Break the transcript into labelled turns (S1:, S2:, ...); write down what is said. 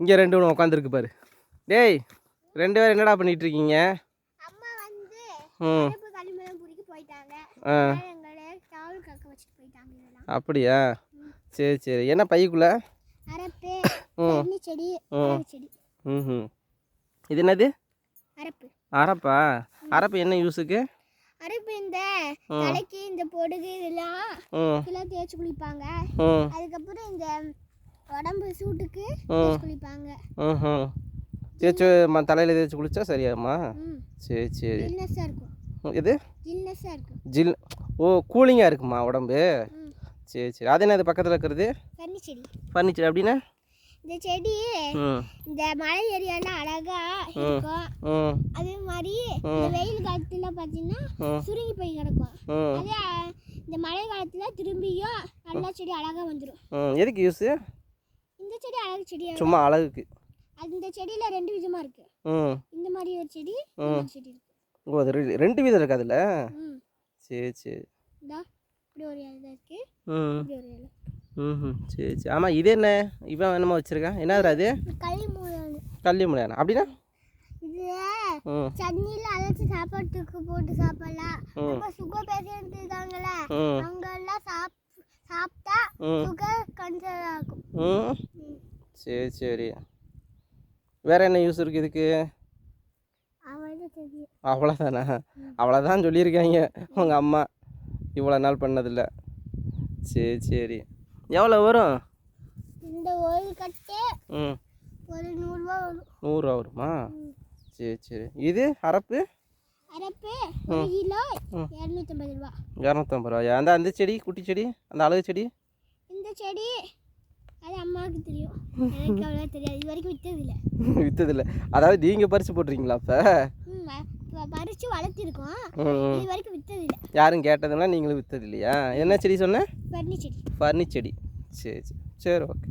S1: இங்கே ரெண்டு ஒன்று உட்காந்துருக்கு பாரு. டேய் ரெண்டு பேரும் என்னடா பண்ணிட்டு இருக்கீங்க?
S2: அம்மா வந்து
S1: ம். ஆ. அப்படியா? சரி சரி. என்ன பைக்குள்ள?
S2: அரப்பு
S1: ம். ம். இது என்னது?
S2: அரப்பு.
S1: அரப்பா? என்ன யூஸுக்கு?
S2: அரப்பு இந்த. தலைக்கு இந்த பொடுகு இதெல்லாம் இதெல்லாம் தேய்ச்சி குளிப்பாங்க. அதுக்கப்புறம் இந்த உடம்பு சூட்டுக்கு குளிப்பாங்க
S1: ம். தேய்ச்சி ம தலையில் தேய்ச்சி குளிச்சா சரியாம்மா சரி சரி.
S2: இருக்கும்.
S1: ஜில் ஓ கூலிங்காக இருக்குமா உடம்பு? சரி சரி. அது என்னது பக்கத்தில் இருக்கிறது?
S2: செடி
S1: ஃபர்னிச்சர் அப்படின்னா?
S2: இந்த செடி இந்த மலை ஏரியாலாம் அழகா இருக்கும். அதே மாதிரி இந்த வெயில் காலத்துல பார்த்தீங்கன்னா
S1: ம்.
S2: சுருங்கி போய் கிடக்கும். அதே இந்த மழை காலத்துல திரும்பியும் நல்லா செடி அழகா வந்துடும்
S1: எதுக்கு யூஸு
S2: செடி
S1: சும்மா அழகுக்கு.
S2: அது இந்த செடியில ரெண்டு விதமா இருக்கு.
S1: ம்.
S2: இந்த மாதிரி ஒரு செடி மாதிரி செடி இருக்கு.
S1: ஓ அது ரெண்டு வீதம் இருக்கு அதில்?
S2: ம்.
S1: சரி சரி.
S2: இந்தா இப்படி ஒரு இலை இருக்கு.
S1: ம்.
S2: இப்படி ஒரு இலை.
S1: ம் சரி சரி. ஆமாம் இது என்ன? இவன் என்னமோ வச்சுருக்கான். என்னதுடா அது
S2: களி மூணு
S1: கள்ளி முளையானா அப்படின்னா?
S2: இது
S1: ம்.
S2: சட்னியில அரைச்சி சாப்பாட்டுக்கு போட்டு சாப்பிடலாம்.
S1: ம்.
S2: இப்போ சுகர் பேஷண்ட் இருக்காங்களே
S1: ம்.
S2: அவங்க எல்லாம் சாப் சாப்பிட்டா
S1: ம்.
S2: சுகர் கண்ட்ரோல் ஆகும்.
S1: ம்
S2: ம்.
S1: சரி சரி. வேறு என்ன யூஸ் இருக்குது இதுக்கு? அவ்வளோதானா அவ்வளோதான் சொல்லியிருக்காங்க உங்கள் அம்மா. இவ்வளோ நாள் பண்ணதில்ல. சரி சரி. எவ்வளோ வரும்?
S2: இந்த ஒரு கட்டு
S1: ம்.
S2: ஒரு நூறுரூவா வரும்.
S1: நூறுரூவா வருமா? சரி சரி. இது அரப்பு?
S2: அரப்பு ஒரு கிலோ. இரநூத்தம்பது ரூபா.
S1: இரநூத்தம்பது ரூபாயா? அந்த அந்த செடி குட்டி செடி அந்த அழகு செடி?
S2: இந்த செடி அது அம்மாவுக்கு தெரியும். எனக்கு அவ்வளோ தெரியாது. இது வரைக்கும் விற்றதில்ல
S1: விற்றதில்ல அதாவது நீங்கள் பறித்து போட்டுறீங்களா அப்போ?
S2: ம் வ- ப- பறிச்சு வளர்த்திருக்கோம். இது வரைக்கும் விற்றதில்ல
S1: யாரும் கேட்டதுன்னா நீங்களும் விற்றது இல்லையா என்ன செடி சொன்னேன்
S2: பன்னி செடி
S1: ஃபர்னி செடி சரி சரி. சரி ஓகே.